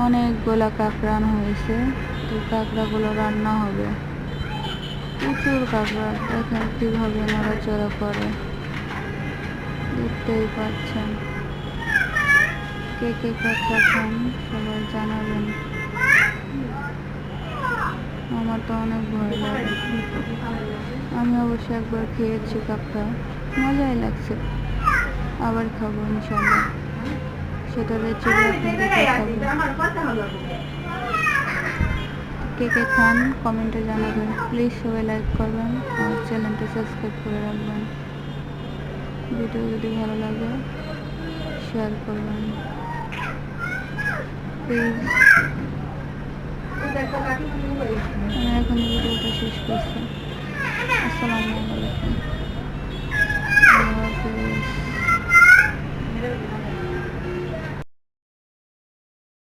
অনেকগুলা কাঁকড়ান হয়েছে। তো কাঁকড়াগুলো রান্না হবে। প্রচুর কাঁকড়া, দেখেন কীভাবে নড়াচড়া করে। দেখতেই পাচ্ছেন। কে কে কাঁকড়া খান সবাই জানাবেন। আমার তো অনেক ভয় লাগে। আমি অবশ্য একবার খেয়েছি কাঁকড়া। মজাই লাগছে। আবার খাব ইনশাল্লাহ সেটা রেসিপি আপনাদের দেখাবো। কে কে খান, কমেন্টে জানাবেন। প্লিজ সবাই লাইক করবেন আর চ্যানেলটা সাবস্ক্রাইব করে রাখবেন। ভিডিও যদি ভালো লাগে শেয়ার করবেন। প্লিজ আমি এখন ভিডিওটা শেষ করছি। আসসালামু আলাইকুম।